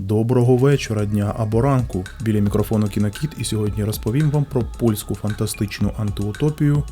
Доброго вечора, дня або ранку. Біля мікрофону Кінокіт, і сьогодні розповім вам про польську фантастичну антиутопію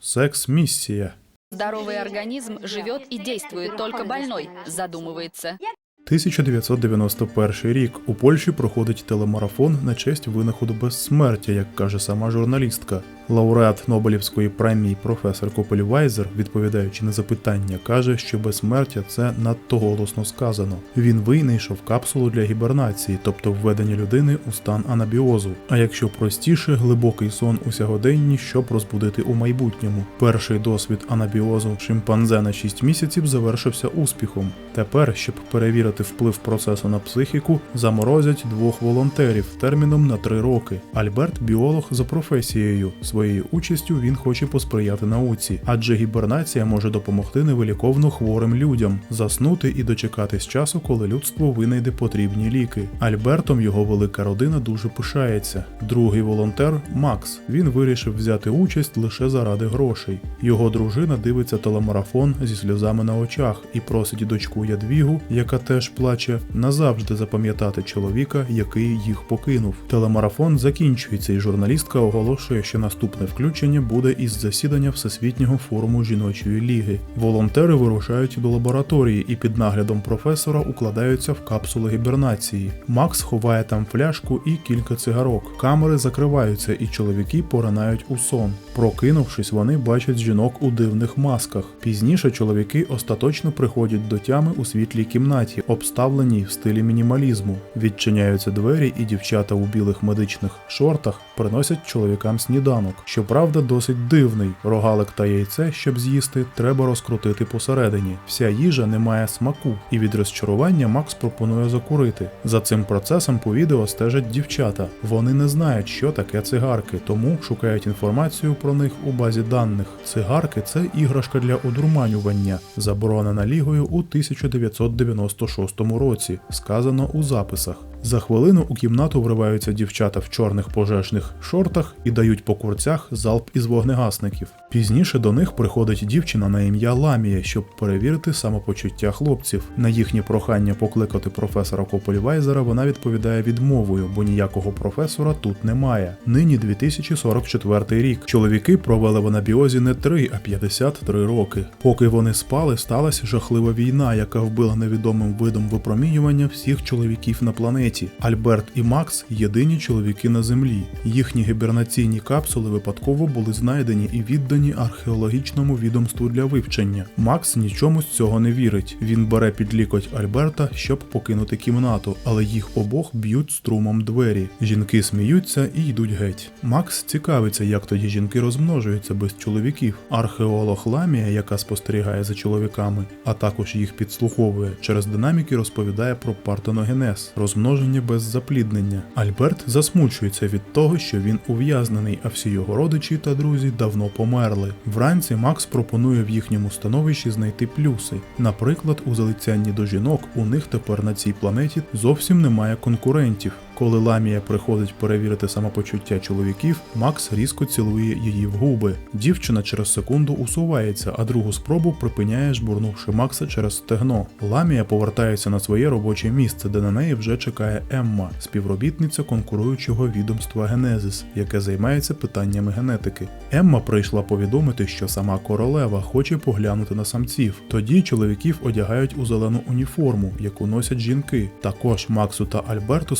Секс-місія. Здоровый организм живет и действует только больной, задумывается. 1991 рік у Польщі проходить телемарафон на честь винаходу безсмертя, як каже сама журналістка. Лауреат Нобелівської премії професор Копель Вайзер, відповідаючи на запитання, каже, що безсмертя це надто голосно сказано. Він винайшов капсулу для гібернації, тобто введення людини у стан анабіозу. А якщо простіше, глибокий сон у сягоденні, щоб розбудити у майбутньому. Перший досвід анабіозу шимпанзе на 6 місяців завершився успіхом. Тепер, щоб перевірити вплив процесу на психіку, заморозять двох волонтерів терміном на 3 роки. Альберт біолог за професією. Своєю участю він хоче посприяти науці, адже гібернація може допомогти невиліковно хворим людям заснути і дочекатись часу, коли людство винайде потрібні ліки. Альбертом його велика родина дуже пишається. Другий волонтер Макс. Він вирішив взяти участь лише заради грошей. Його дружина дивиться телемарафон зі сльозами на очах і просить дочку Ядвігу, яка теж плаче, назавжди запам'ятати чоловіка, який їх покинув. Телемарафон закінчується, і журналістка оголошує, що наступне включення буде із засідання Всесвітнього форуму жіночої ліги. Волонтери вирушають до лабораторії і під наглядом професора укладаються в капсули гібернації. Макс ховає там фляжку і кілька цигарок. Камери закриваються, і чоловіки поринають у сон. Прокинувшись, вони бачать жінок у дивних масках. Пізніше чоловіки остаточно приходять до тями у світлій кімнаті, обставленій в стилі мінімалізму. Відчиняються двері, і дівчата у білих медичних шортах приносять чоловікам сніданок. Щоправда, досить дивний. Рогалик та яйце, щоб з'їсти, треба розкрутити посередині. Вся їжа не має смаку, і від розчарування Макс пропонує закурити. За цим процесом по відео стежать дівчата. Вони не знають, що таке цигарки, тому шукають інформацію про них у базі даних. Цигарки це іграшка для одурманювання, заборонена лігою у 1996 році, сказано у записах. За хвилину у кімнату вриваються дівчата в чорних пожежних шортах і дають по курцях залп із вогнегасників. Пізніше до них приходить дівчина на ім'я Ламія, щоб перевірити самопочуття хлопців. На їхнє прохання покликати професора Копельвайзера вона відповідає відмовою, бо ніякого професора тут немає. Нині 2044 рік. Чоловіки провели в анабіозі не 3, а 53 роки. Поки вони спали, сталася жахлива війна, яка вбила невідомим видом випромінювання всіх чоловіків на планеті. Альберт і Макс єдині чоловіки на землі. Їхні гібернаційні капсули випадково були знайдені і віддані археологічному відомству для вивчення. Макс нічому з цього не вірить. Він бере під лікоть Альберта, щоб покинути кімнату, але їх обох б'ють струмом двері. Жінки сміються і йдуть геть. Макс цікавиться, як тоді жінки розмножуються без чоловіків. Археолог Ламія, яка спостерігає за чоловіками, а також їх підслуховує, через динаміки розповідає про партеногенез, розмноження без запліднення. Альберт засмучується від того, що він ув'язнений, а всі його родичі та друзі давно померли. Вранці Макс пропонує в їхньому становищі знайти плюси. Наприклад, у залицянні до жінок у них тепер на цій планеті зовсім немає конкурентів. Коли Ламія приходить перевірити самопочуття чоловіків, Макс різко цілує її в губи. Дівчина через секунду усувається, а другу спробу припиняє, жбурнувши Макса через стегно. Ламія повертається на своє робоче місце, де на неї вже чекає Емма, співробітниця конкуруючого відомства Генезис, яке займається питаннями генетики. Емма прийшла повідомити, що сама королева хоче поглянути на самців. Тоді чоловіків одягають у зелену уніформу, яку носять жінки. Також Максу та Альберту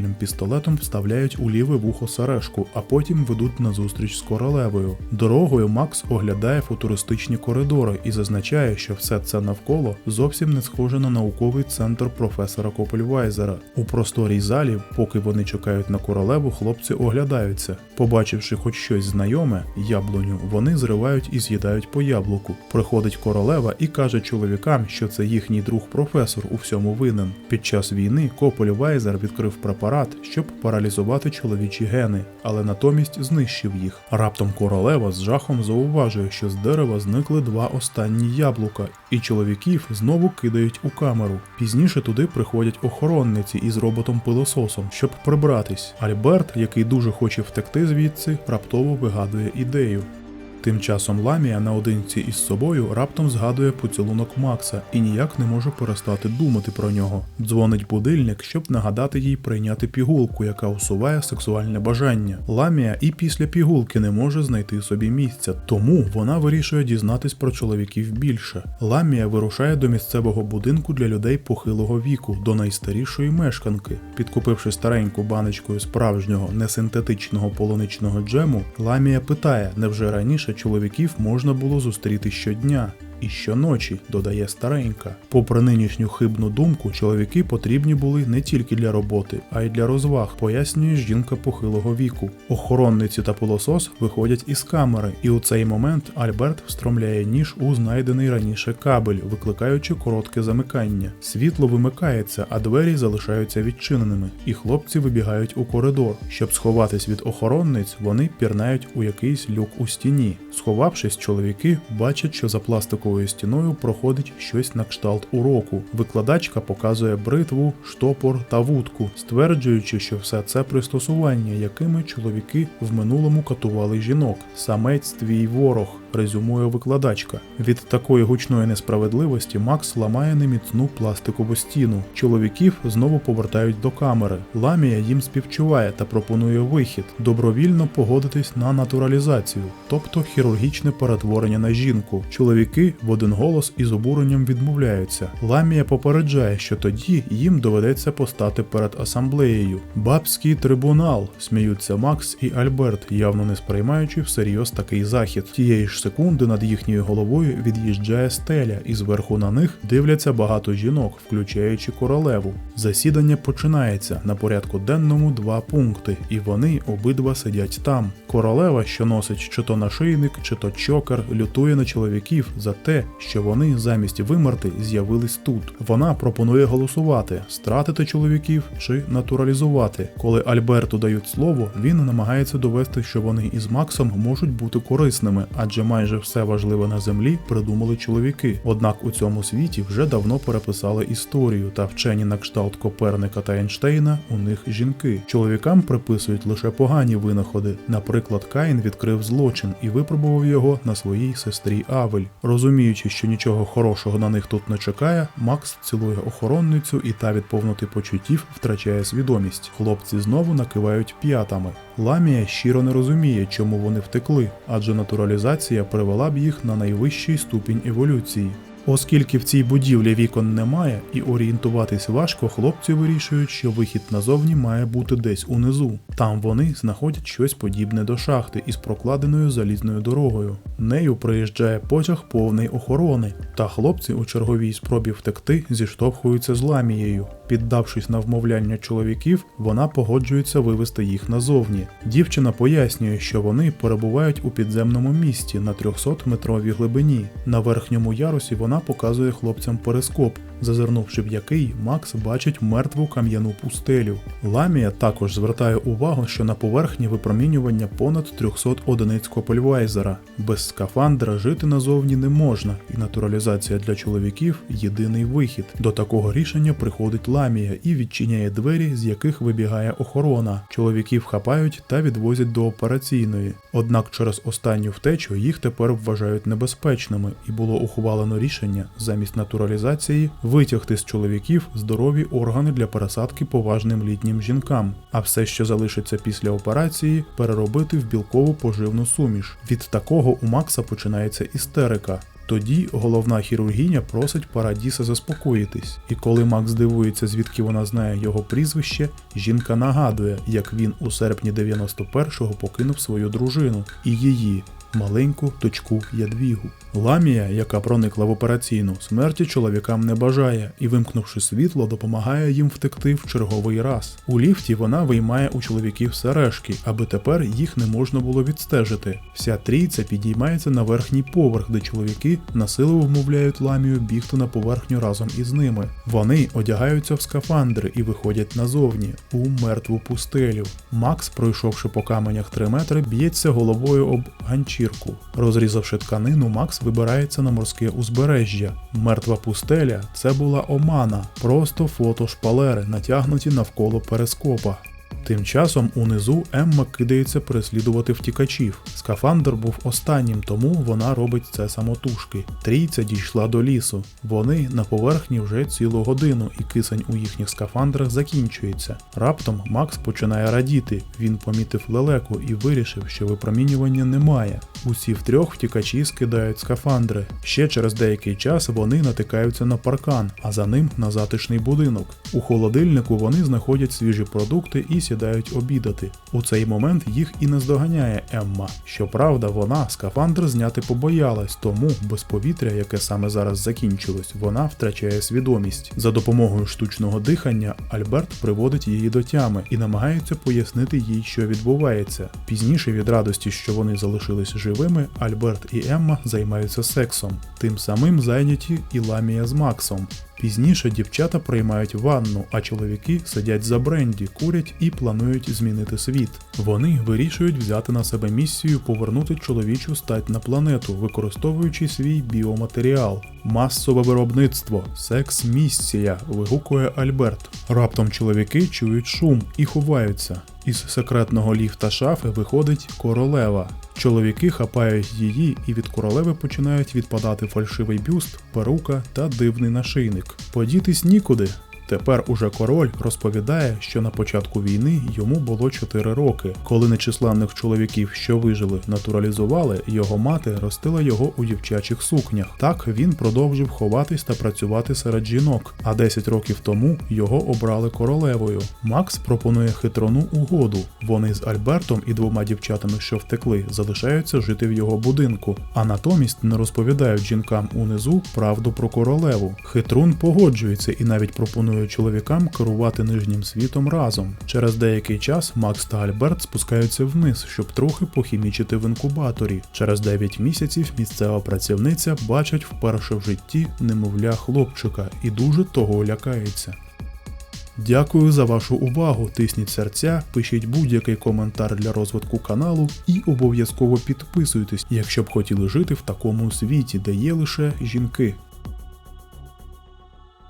спеціальним пістолетом вставляють у ліве вухо сережку, а потім ведуть на зустріч з королевою. Дорогою Макс оглядає футуристичні коридори і зазначає, що все це навколо зовсім не схоже на науковий центр професора Копельвайзера. У просторій залі, поки вони чекають на королеву, хлопці оглядаються. Побачивши хоч щось знайоме, яблуню, вони зривають і з'їдають по яблуку. Приходить королева і каже чоловікам, що це їхній друг професор у всьому винен. Під час війни Копельвайзер відкрив препарат, щоб паралізувати чоловічі гени, але натомість знищив їх. Раптом королева з жахом зауважує, що з дерева зникли два останні яблука, і чоловіків знову кидають у камеру. Пізніше туди приходять охоронниці із роботом-пилососом, щоб прибратись. Альберт, який дуже хоче втекти звідси, раптово вигадує ідею. Тим часом Ламія наодинці із собою раптом згадує поцілунок Макса і ніяк не може перестати думати про нього. Дзвонить будильник, щоб нагадати їй прийняти пігулку, яка усуває сексуальне бажання. Ламія і після пігулки не може знайти собі місця, тому вона вирішує дізнатись про чоловіків більше. Ламія вирушає до місцевого будинку для людей похилого віку, до найстарішої мешканки. Підкупивши стареньку баночкою справжнього несинтетичного полуничного джему, Ламія питає, невже раніше чоловіків можна було зустріти щодня. І щоночі, додає старенька. Попри нинішню хибну думку, чоловіки потрібні були не тільки для роботи, а й для розваг, пояснює жінка похилого віку. Охоронниці та пилосос виходять із камери, і у цей момент Альберт встромляє ніж у знайдений раніше кабель, викликаючи коротке замикання. Світло вимикається, а двері залишаються відчиненими, і хлопці вибігають у коридор. Щоб сховатись від охоронниць, вони пірнають у якийсь люк у стіні. Сховавшись, чоловіки бачать, що за пластиковою стіною проходить щось на кшталт уроку. Викладачка показує бритву, штопор та вудку, стверджуючи, що все це пристосування, якими чоловіки в минулому катували жінок. Самець твій ворог. Резюмує викладачка. Від такої гучної несправедливості Макс ламає неміцну пластикову стіну. Чоловіків знову повертають до камери. Ламія їм співчуває та пропонує вихід добровільно погодитись на натуралізацію, тобто хірургічне перетворення на жінку. Чоловіки в один голос із обуренням відмовляються. Ламія попереджає, що тоді їм доведеться постати перед асамблеєю. Бабський трибунал, сміються Макс і Альберт, явно не сприймаючи всерйоз такий захід. Тієї ж секунди над їхньою головою від'їжджає стеля, і зверху на них дивляться багато жінок, включаючи королеву. Засідання починається на порядку денному два пункти, і вони обидва сидять там. Королева, що носить чи то нашийник, чи то чокер, лютує на чоловіків за те, що вони замість вимерти з'явились тут. Вона пропонує голосувати, стратити чоловіків чи натуралізувати. Коли Альберту дають слово, він намагається довести, що вони із Максом можуть бути корисними, адже майже все важливе на землі придумали чоловіки. Однак у цьому світі вже давно переписали історію, та вчені на кшталт Коперника та Ейнштейна у них жінки. Чоловікам приписують лише погані винаходи. Наприклад, Каїн відкрив злочин і випробував його на своїй сестрі Авель. Розуміючи, що нічого хорошого на них тут не чекає, Макс цілує охоронницю і та від повноти почуттів втрачає свідомість. Хлопці знову накивають п'ятами. Ламія щиро не розуміє, чому вони втекли, адже натуралізація привела б їх на найвищий ступінь еволюції. Оскільки в цій будівлі вікон немає і орієнтуватись важко, хлопці вирішують, що вихід назовні має бути десь унизу. Там вони знаходять щось подібне до шахти із прокладеною залізною дорогою. Нею приїжджає потяг повний охорони, та хлопці у черговій спробі втекти зіштовхуються з ламією. Піддавшись на вмовляння чоловіків, вона погоджується вивести їх назовні. Дівчина пояснює, що вони перебувають у підземному місті на 300-метровій глибині. На верхньому ярусі вона показує хлопцям перископ, зазирнувши в який Макс бачить мертву кам'яну пустелю. Ламія також звертає увагу, що на поверхні випромінювання понад 300 одиниць Копельвайзера. Без скафандра жити назовні не можна, і натуралізація для чоловіків єдиний вихід. До такого рішення приходить Ламія і відчиняє двері, з яких вибігає охорона. Чоловіків хапають та відвозять до операційної. Однак через останню втечу їх тепер вважають небезпечними, і було ухвалено рішення замість натуралізації витягти з чоловіків здорові органи для пересадки поважним літнім жінкам, а все, що залишиться після операції, переробити в білкову поживну суміш. Від такого у Макса починається істерика. Тоді головна хірургіня просить Парадіса заспокоїтись, і коли Макс дивується, звідки вона знає його прізвище, жінка нагадує, як він у серпні 91-го покинув свою дружину і її. Маленьку дочку Ядвігу. Ламія, яка проникла в операційну, смерті чоловікам не бажає і, вимкнувши світло, допомагає їм втекти в черговий раз. У ліфті вона виймає у чоловіків сережки, аби тепер їх не можна було відстежити. Вся трійця підіймається на верхній поверх, де чоловіки насилу вмовляють ламію бігти на поверхню разом із ними. Вони одягаються в скафандри і виходять назовні у мертву пустелю. Макс, пройшовши по каменях 3 метри, б'ється головою об ганчірку. Розрізавши тканину, Макс вибирається на морське узбережжя. Мертва пустеля це була омана, просто фото шпалери, натягнуті навколо перископа. Тим часом унизу Емма кидається переслідувати втікачів. Скафандр був останнім, тому вона робить це самотужки. Трійця дійшла до лісу. Вони на поверхні вже цілу годину, і кисень у їхніх скафандрах закінчується. Раптом Макс починає радіти. Він помітив лелеку і вирішив, що випромінювання немає. Усі втрьох втікачі скидають скафандри. Ще через деякий час вони натикаються на паркан, а за ним на затишний будинок. У холодильнику вони знаходять свіжі продукти і сідають обідати. У цей момент їх і наздоганяє Емма. Щоправда, вона скафандр зняти побоялась, тому без повітря, яке саме зараз закінчилось, вона втрачає свідомість. За допомогою штучного дихання Альберт приводить її до тями і намагається пояснити їй, що відбувається. Пізніше від радості, що вони залишились живими, Альберт і Емма займаються сексом. Тим самим зайняті і Ламія з Максом. Пізніше дівчата приймають ванну, а чоловіки сидять за бренді, курять і планують змінити світ. Вони вирішують взяти на себе місію повернути чоловічу стать на планету, використовуючи свій біоматеріал. Масове виробництво, секс-місія, вигукує Альберт. Раптом чоловіки чують шум і ховаються. Із секретного ліфта шафи виходить королева. Чоловіки хапають її, і від королеви починають відпадати фальшивий бюст, перука та дивний нашийник. Подітись нікуди. Тепер уже король розповідає, що на початку війни йому було 4 роки. Коли нечисленних чоловіків, що вижили, натуралізували, його мати ростила його у дівчачих сукнях. Так він продовжив ховатись та працювати серед жінок. А 10 років тому його обрали королевою. Макс пропонує хитрону угоду. Вони з Альбертом і двома дівчатами, що втекли, залишаються жити в його будинку, а натомість не розповідають жінкам унизу правду про королеву. Хитрун погоджується і навіть пропонує чоловікам керувати нижнім світом разом. Через деякий час Макс та Альберт спускаються вниз, щоб трохи похімічити в інкубаторі. Через 9 місяців місцева працівниця бачить вперше в житті немовля хлопчика і дуже того лякається. Дякую за вашу увагу. Тисніть серця, пишіть будь-який коментар для розвитку каналу і обов'язково підписуйтесь, якщо б хотіли жити в такому світі, де є лише жінки.